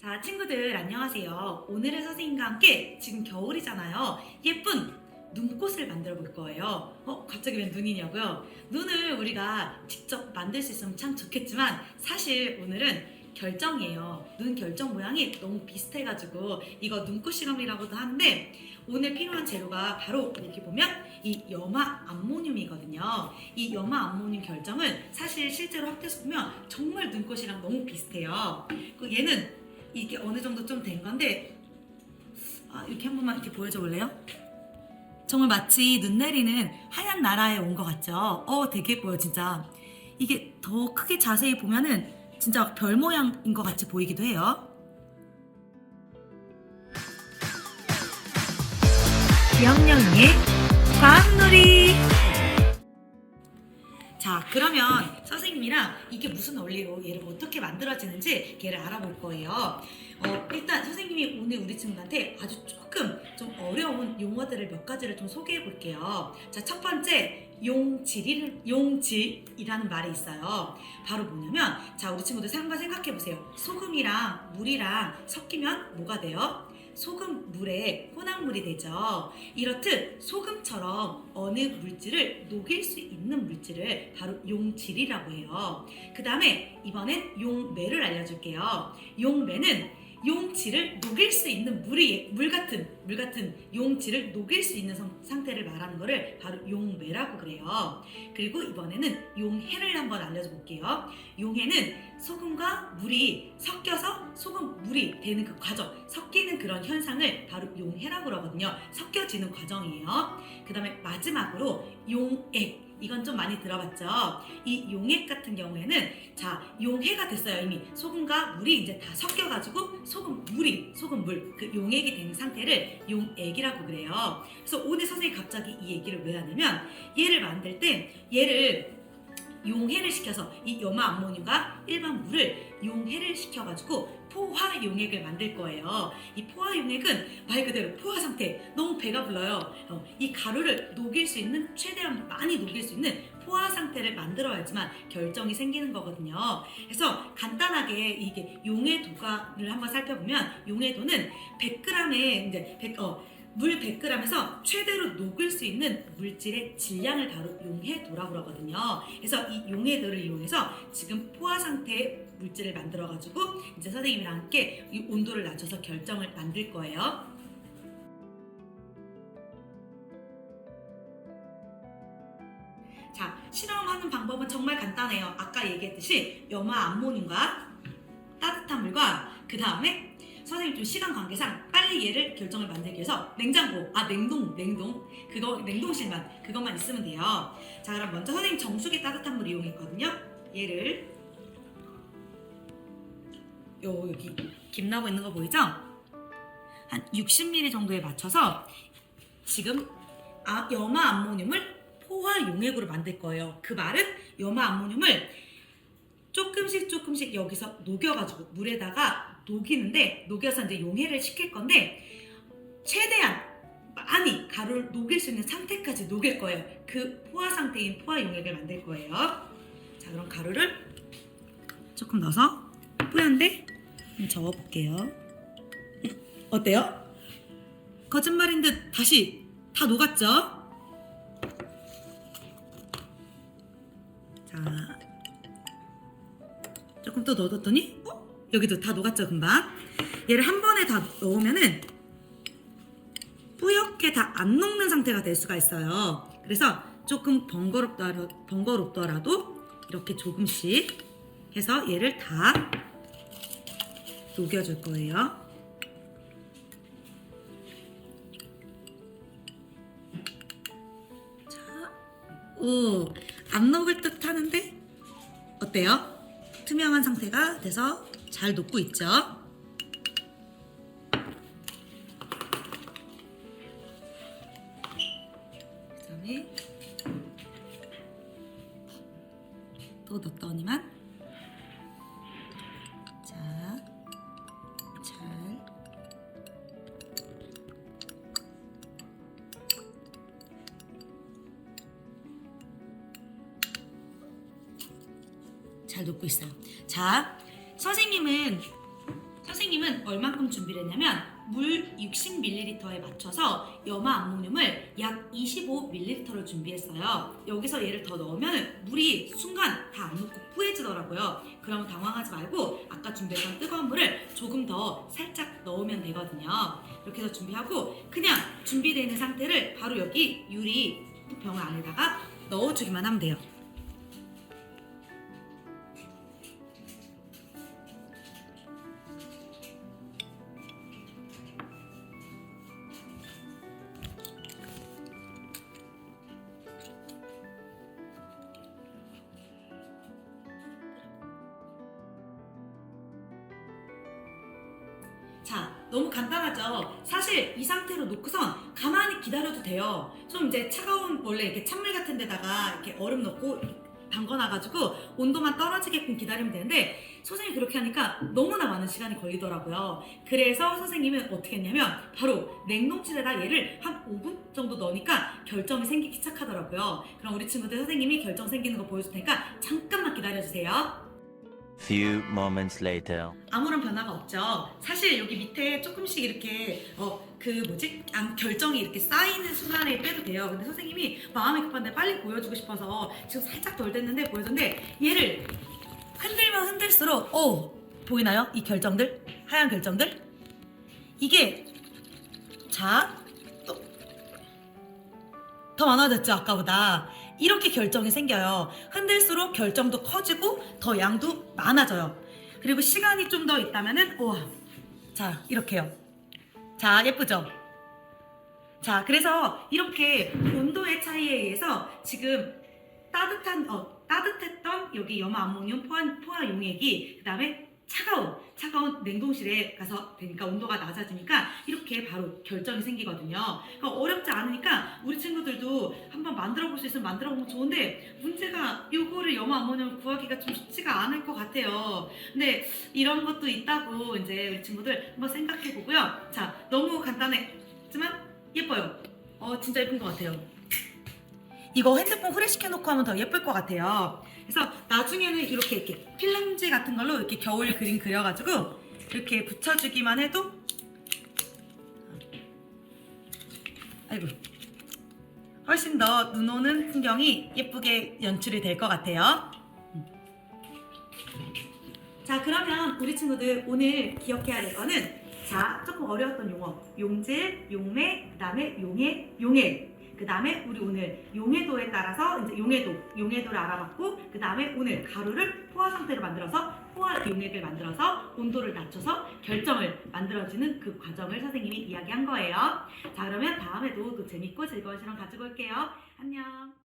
자, 친구들 안녕하세요. 오늘은 선생님과 함께 지금 겨울이잖아요. 예쁜 눈꽃을 만들어 볼 거예요. 어, 갑자기 왜 눈이냐고요? 눈을 우리가 직접 만들 수 있으면 참 좋겠지만 사실 오늘은 결정이에요. 눈 결정 모양이 너무 비슷해가지고 이거 눈꽃 실험이라고도 하는데 오늘 필요한 재료가 바로 이렇게 보면 이 염화 암모늄이거든요. 이 염화 암모늄 결정은 사실 실제로 학교에서 보면 정말 눈꽃이랑 너무 비슷해요. 그 얘는 이게 어느 정도 좀 된 건데 아, 이렇게 한 번만 이렇게 보여줘 볼래요? 정말 마치 눈 내리는 하얀 나라에 온 것 같죠? 어, 되게 예뻐요, 진짜. 이게 더 크게 자세히 보면은 진짜 별 모양인 것 같이 보이기도 해요. 영영이의 과학놀이. 자, 그러면 선생님이랑 이게 무슨 원리로 얘를 어떻게 만들어지는지 걔를 알아볼 거예요. 어, 일단 선생님이 오늘 우리 친구한테 아주 조금 좀 어려운 용어들을 몇 가지를 좀 소개해 볼게요. 자, 첫 번째 용질이 용질이라는 말이 있어요. 바로 뭐냐면 자, 우리 친구들 한번 생각해 보세요. 소금이랑 물이랑 섞이면 뭐가 돼요? 소금 물에 혼합물이 되죠. 이렇듯 소금처럼 어느 물질을 녹일 수 있는 물질을 바로 용질이라고 해요. 그 다음에 이번엔 용매를 알려줄게요. 용매는 용질을 녹일 수 있는 물이 물 같은 물 같은 용질을 녹일 수 있는 성- 상태를 말하는 거를 바로 용매라고 그래요. 그리고 이번에는 용해를 한번 알려줘 볼게요. 용해는 소금과 물이 섞여서 소금 물이 되는 그 과정, 섞이는 그런 현상을 바로 용해라고 그러거든요. 섞여지는 과정이에요. 그 다음에 마지막으로 용액. 이건 좀 많이 들어봤죠? 이 용액 같은 경우에는 자 용해가 됐어요 이미 소금과 물이 이제 다 섞여가지고 소금 물이 소금 물 그 용액이 된 상태를 용액이라고 그래요. 그래서 오늘 선생님 갑자기 이 얘기를 왜 하냐면 얘를 만들 때 얘를 용해를 시켜서 이 염화 암모늄과 일반 물을 용해를 시켜가지고 포화 용액을 만들 거예요. 이 포화 용액은 말 그대로 포화 상태 너무 배가 불러요. 어, 이 가루를 녹일 수 있는 최대한 많이 녹일 수 있는 포화 상태를 만들어야지만 결정이 생기는 거거든요. 그래서 간단하게 이게 용해 도가를 한번 살펴보면 용해 도는 100g에 이제 100, 어, 물 100g에서 최대로 녹을 수 있는 물질의 질량을 바로 용해도라고 그러거든요. 그래서 이 용해도를 이용해서 지금 포화 상태의 물질을 만들어 가지고 이제 선생님이랑 함께 이 온도를 낮춰서 결정을 만들 거예요. 자, 실험하는 방법은 정말 간단해요. 아까 얘기했듯이 염화 암모늄과 따뜻한 물과 그 다음에 선생님 좀 시간 관계상 빨리 얘를 결정을 만들기 위해서 냉장고, 아 냉동, 냉동 그거 냉동실만 그것만 있으면 돼요. 자 그럼 먼저 선생님 정수기 따뜻한 물 이용했거든요. 얘를 요 여기 김 나고 있는 거 보이죠? 한 60ml 정도에 맞춰서 지금 아, 염화 암모늄을 포화 용액으로 만들 거예요. 그 말은 염화 암모늄을 조금씩 조금씩 여기서 녹여가지고 물에다가 녹이는데 녹여서 이제 용해를 시킬 건데 최대한 많이 가루를 녹일 수 있는 상태까지 녹일 거예요. 그 포화 상태인 포화 용액을 만들 거예요. 자 그럼 가루를 조금 넣어서 뿌연데 저어 볼게요. 어때요? 거짓말인 듯 다시 다 녹았죠? 자 조금 더 넣어뒀더니 어? 여기도 다 녹았죠 금방? 얘를 한 번에 다 넣으면은 뿌옇게 다 안 녹는 상태가 될 수가 있어요. 그래서 조금 번거롭더라, 번거롭더라도 이렇게 조금씩 해서 얘를 다 녹여줄 거예요. 자, 오, 안 녹을 듯 하는데 어때요? 투명한 상태가 돼서 잘 녹고 있죠. 그다음에 또 넣더니만 자, 잘 잘 녹고 있어요. 자, 선생님은 선생님은 얼만큼 준비를 했냐면 물 60ml에 맞춰서 염화 암모늄을 약 25ml를 준비했어요. 여기서 얘를 더 넣으면 물이 순간 다 안 녹고 뿌해지더라고요. 그러면 당황하지 말고 아까 준비했던 뜨거운 물을 조금 더 살짝 넣으면 되거든요. 이렇게 해서 준비하고 그냥 준비되어 있는 상태를 바로 여기 유리 병 안에다가 넣어주기만 하면 돼요. 자, 너무 간단하죠? 사실 이 상태로 놓고선 가만히 기다려도 돼요. 좀 이제 차가운 원래 이렇게 찬물 같은 데다가 이렇게 얼음 넣고 담궈놔가지고 온도만 떨어지게끔 기다리면 되는데 선생님이 그렇게 하니까 너무나 많은 시간이 걸리더라고요. 그래서 선생님은 어떻게 했냐면 바로 냉동실에다 얘를 한 5분 정도 넣으니까 결점이 생기기 시작하더라고요. 그럼 우리 친구들 선생님이 결점 생기는 거 보여줄 테니까 잠깐만 기다려주세요. Few moments later. 아무런 변화가 없죠. 사실 여기 밑에 조금씩 이렇게 어 그 뭐지 양 결정이 이렇게 쌓이는 순간에 빼도 돼요. 근데 선생님이 마음이 급한데 빨리 보여주고 싶어서 지금 살짝 덜 됐는데 보여줬는데 얘를 흔들면 흔들수록 어 보이나요? 이 결정들 하얀 결정들 이게 자또 더 많아졌죠 아까보다. 이렇게 결정이 생겨요. 흔들수록 결정도 커지고 더 양도 많아져요. 그리고 시간이 좀 더 있다면은 우와. 자 이렇게요. 자 예쁘죠? 자 그래서 이렇게 온도의 차이에 의해서 지금 따뜻한 어 따뜻했던 여기 염화 암모늄 포화, 포화 용액이 그 다음에 차가운 차가운 냉동실에 가서 되니까 온도가 낮아지니까 이렇게 바로 결정이 생기거든요. 그러니까 어렵지 않으니까 우리 친구들도 한번 만들어 볼 수 있으면 만들어 보면 좋은데 문제가 요거를 염화 암모늄을 구하기가 좀 쉽지가 않을 것 같아요. 근데 이런 것도 있다고 이제 우리 친구들 한번 생각해 보고요. 자 너무 간단했지만 예뻐요. 어 진짜 예쁜 것 같아요. 이거 핸드폰 후레시켜 놓고 하면 더 예쁠 것 같아요. 그래서 나중에는 이렇게 이렇게 필름지 같은 걸로 이렇게 겨울 그림 그려가지고 이렇게 붙여주기만 해도 아이고 훨씬 더 눈 오는 풍경이 예쁘게 연출이 될 것 같아요. 음. 자 그러면 우리 친구들 오늘 기억해야 될 거는 자 조금 어려웠던 용어 용질, 용매, 그 다음에 용해, 용해 그 다음에 우리 오늘 용해도에 따라서 이제 용해도, 용해도를 알아봤고 그 다음에 오늘 가루를 포화 상태로 만들어서 포화 용액을 만들어서 온도를 낮춰서 결정을 만들어지는 그 과정을 선생님이 이야기한 거예요. 자 그러면 다음에도 또 재밌고 즐거운 시간 가지고 올게요. 안녕.